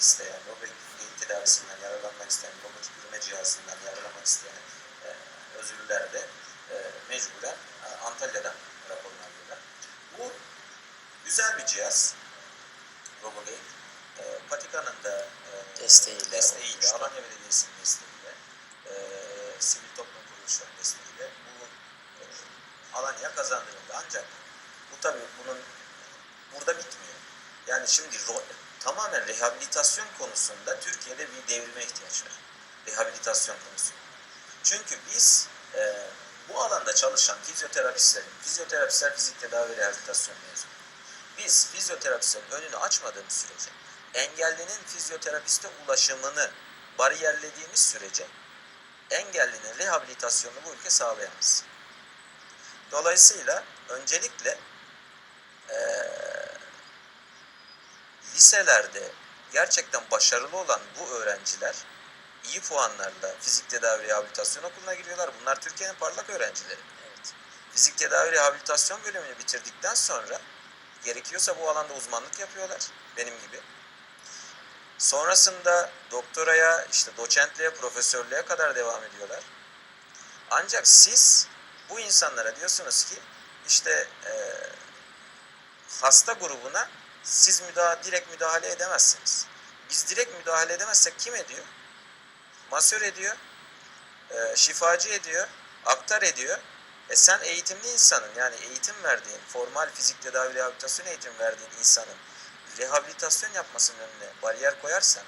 isteyen, robotik beyin tedavisinden yararlanmak isteyen, robotik yürüme cihazından yararlanmak isteyen e, özürlüler de e, mecburen e, Antalya'dan raporunu alıyorlar. Bu güzel bir cihaz. RoboGate. E, Patika'nın da e, Desteğiyle desteğiyle. Alanya Belediyesi'nin desteğiyle, e, sivil toplum kuruluşlarının desteğiyle bu e, Alanya kazandırıldı. Ancak bu tabii bunun burada bitmiyor. Yani şimdi tamamen rehabilitasyon konusunda Türkiye'de bir devrime ihtiyaç var. Rehabilitasyon konusunda. Çünkü biz e, bu alanda çalışan fizyoterapistlerin, fizyoterapistler fizik tedavi rehabilitasyon mezunu. Biz fizyoterapistlerin önünü açmadığımız sürece, engellinin fizyoterapiste ulaşımını bariyerlediğimiz sürece engellinin rehabilitasyonunu bu ülke sağlayamaz. Dolayısıyla öncelikle liselerde gerçekten başarılı olan bu öğrenciler iyi puanlarla fizik tedavi rehabilitasyon okuluna giriyorlar. Bunlar Türkiye'nin parlak öğrencileri. Evet. Fizik tedavi rehabilitasyon bölümünü bitirdikten sonra gerekiyorsa bu alanda uzmanlık yapıyorlar benim gibi. Sonrasında doktoraya, işte doçentliğe, profesörlüğe kadar devam ediyorlar. Ancak siz bu insanlara diyorsunuz ki işte eee, hasta grubuna siz müdahale, direkt müdahale edemezsiniz. Biz direkt müdahale edemezsek kim ediyor? Masör ediyor, eee, şifacı ediyor, aktar ediyor. E sen eğitimli insanın yani eğitim verdiğin, formal fizik tedavi rehabilitasyon eğitim verdiğin insanın rehabilitasyon yapmasının önüne bariyer koyarsan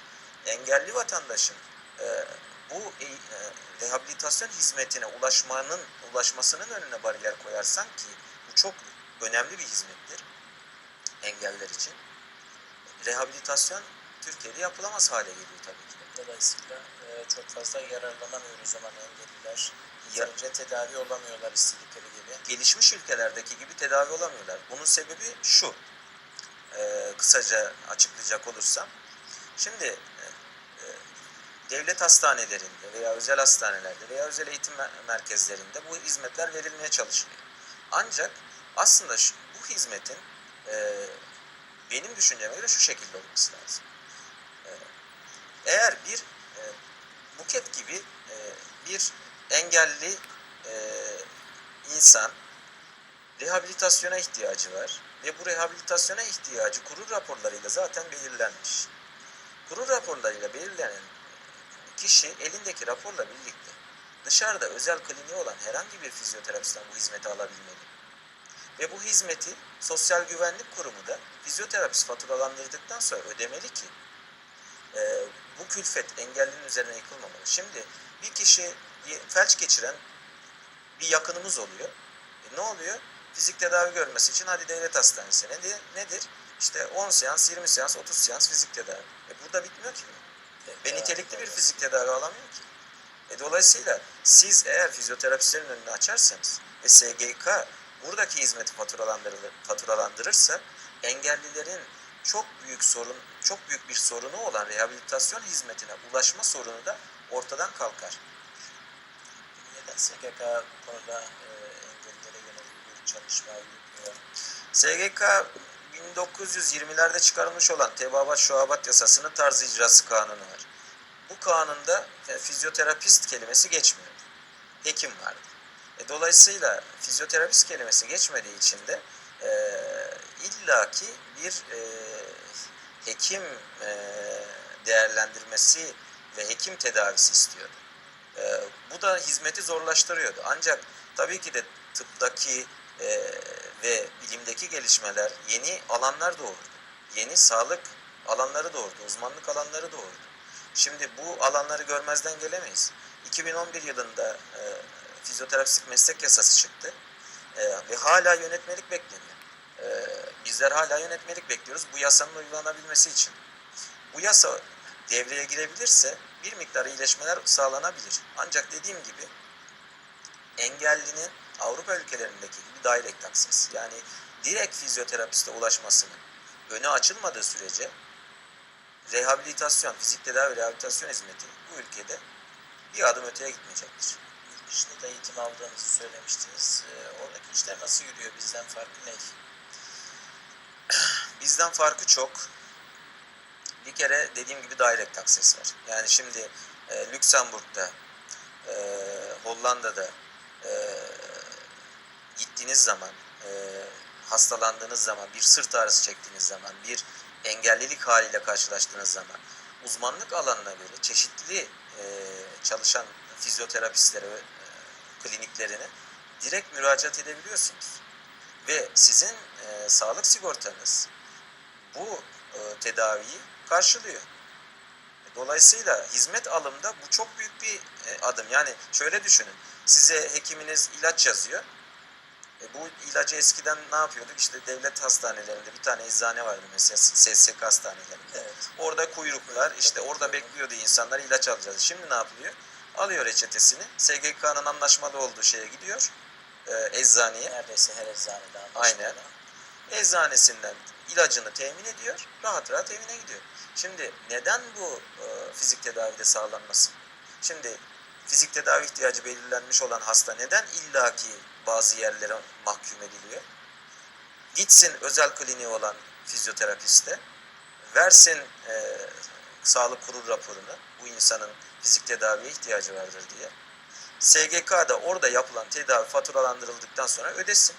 engelli vatandaşın e, bu e, e, rehabilitasyon hizmetine ulaşmanın ulaşmasının önüne bariyer koyarsan ki bu çok önemli bir hizmettir engeller için. Rehabilitasyon Türkiye'de yapılamaz hale geliyor tabii ki. de. Dolayısıyla e, çok fazla yararlanamıyor o zaman engelliler. Yeterince tedavi olamıyorlar istedikleri gibi. gelişmiş ülkelerdeki gibi tedavi olamıyorlar. Bunun sebebi şu. Ee, kısaca açıklayacak olursam. Şimdi e, e, devlet hastanelerinde veya özel hastanelerde veya özel eğitim mer- merkezlerinde bu hizmetler verilmeye çalışılıyor. Ancak aslında şu, bu hizmetin e, benim düşünceme göre şu şekilde olması lazım. E, eğer bir e, buket gibi e, bir engelli e, insan rehabilitasyona ihtiyacı var ve bu rehabilitasyona ihtiyacı kurul raporlarıyla zaten belirlenmiş. Kurul raporlarıyla belirlenen kişi elindeki raporla birlikte dışarıda özel kliniği olan herhangi bir fizyoterapistten bu hizmeti alabilmeli. Ve bu hizmeti Sosyal Güvenlik Kurumu da fizyoterapist faturalandırdıktan sonra ödemeli ki e, bu külfet engellinin üzerine yıkılmamalı. Şimdi bir kişi bir felç geçiren bir yakınımız oluyor. E, ne oluyor? Fizik tedavi görmesi için hadi devlet hastanesine. Nedir? Nedir? İşte 10 seans, 20 seans, 30 seans fizik tedavi. E burada bitmiyor ki. Ve nitelikli bir fizik tedavi alamıyor ki. E dolayısıyla siz eğer fizyoterapistlerin önünü açarsanız ve SGK buradaki hizmeti faturalandırılır, faturalandırırsa engellilerin çok büyük sorun, çok büyük bir sorunu olan rehabilitasyon hizmetine ulaşma sorunu da ortadan kalkar. Neden SGK bu konuda e, engellilere yönelik bir çalışma yürütmüyor? SGK 1920'lerde çıkarılmış olan Tebabat Şuabat Yasası'nın tarz icrası kanunu var. Bu kanunda e, fizyoterapist kelimesi geçmiyor. Hekim vardı. E, dolayısıyla fizyoterapist kelimesi geçmediği için de e, illaki bir e, hekim e, değerlendirmesi ve hekim tedavisi istiyordu. E, bu da hizmeti zorlaştırıyordu. Ancak tabii ki de tıptaki e, ve bilimdeki gelişmeler yeni alanlar doğurdu. Yeni sağlık alanları doğurdu, uzmanlık alanları doğurdu. Şimdi bu alanları görmezden gelemeyiz. 2011 yılında e, fizyoterapistlik meslek yasası çıktı E, ve hala yönetmelik bekleniyor. E, bizler hala yönetmelik bekliyoruz bu yasanın uygulanabilmesi için. Bu yasa devreye girebilirse bir miktar iyileşmeler sağlanabilir. Ancak dediğim gibi engellinin Avrupa ülkelerindeki gibi direct access yani direkt fizyoterapiste ulaşmasının önü açılmadığı sürece rehabilitasyon, fizik tedavi rehabilitasyon hizmeti bu ülkede bir adım öteye gitmeyecektir. Dışında da eğitim aldığınızı söylemiştiniz. E, oradaki işler nasıl yürüyor? Bizden farkı ne? Bizden farkı çok. Bir kere dediğim gibi direct access var. Yani şimdi e, Lüksemburg'da, e, Hollanda'da e, gittiğiniz zaman, e, hastalandığınız zaman, bir sırt ağrısı çektiğiniz zaman, bir engellilik haliyle karşılaştığınız zaman uzmanlık alanına göre çeşitli e, çalışan fizyoterapistlere kliniklerine direkt müracaat edebiliyorsunuz. Ve sizin e, sağlık sigortanız bu e, tedaviyi karşılıyor. Dolayısıyla hizmet alımda bu çok büyük bir e, adım. Yani şöyle düşünün. Size hekiminiz ilaç yazıyor. E, bu ilacı eskiden ne yapıyorduk? İşte devlet hastanelerinde bir tane eczane vardı mesela SSK hastanelerinde. Evet. Orada kuyruklar, işte orada bekliyordu insanlar ilaç alacağız. Şimdi ne yapılıyor? Alıyor reçetesini. SGK'nın anlaşmalı olduğu şeye gidiyor. E, eczaneye. Neredeyse her eczanede. Aynen. Eczanesinden ilacını temin ediyor. Rahat rahat evine gidiyor. Şimdi neden bu e, fizik tedavide sağlanmasın? Şimdi fizik tedavi ihtiyacı belirlenmiş olan hasta neden illaki bazı yerlere mahkum ediliyor? Gitsin özel kliniği olan fizyoterapiste, versin e, sağlık kurulu raporunu, bu insanın fizik tedaviye ihtiyacı vardır diye. SGK'da orada yapılan tedavi faturalandırıldıktan sonra ödesin.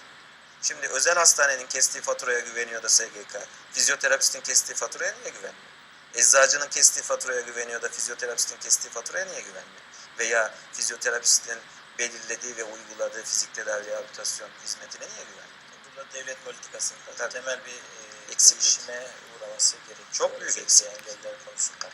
Şimdi özel hastanenin kestiği faturaya güveniyor da SGK. Fizyoterapistin kestiği faturaya niye güvenmiyor? Eczacının kestiği faturaya güveniyor da fizyoterapistin kestiği faturaya niye güvenmiyor? Veya fizyoterapistin belirlediği ve uyguladığı fizik tedavi rehabilitasyon hizmetine niye güvenmiyor? Burada devlet politikasında Tabii. temel bir e, Eksiklik. Uğraması gerekiyor. Çok büyük eksiklik. engeller konusunda.